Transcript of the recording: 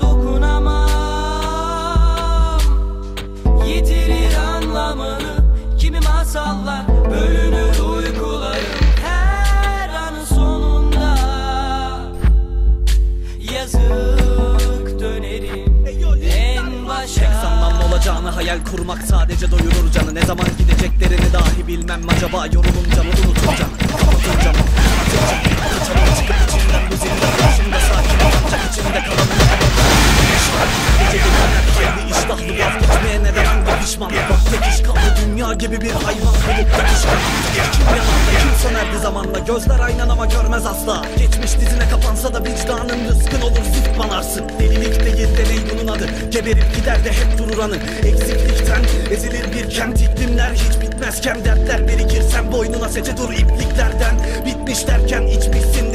dokunamam. Yitirir anlamını kimi masallar Yazık dönerim. En başa Sanmam olacağını hayal kurmak sadece doyurur canı. Ne zaman gideceklerini dahi bilmem. Acaba mı Unutunca mı? Atınca mı? Kaçamam çıkıp içinden bu zindan Başımda sakin ancak içimde kalamıyor Gece gündemler hayli iştahlı vazgeçmeye neden hangi pişman. Bak tek kaldı dünya gibi bir hayvan Bulup tutuşkan Kim yanarda kim sönerdi zamanla Gözler aynen ama görmez asla. Geçmiş dizine kapansa da vicdanın rızkın banarsın Delilik değil deney bunun adı? Geberip gider de hep durur anı. Eksiklikten ezilir bir kent. İklimler Hiç bitmezken dertler birikirsen Boynuna sece dur ipliklerden. Bitmiş derken cilvesinden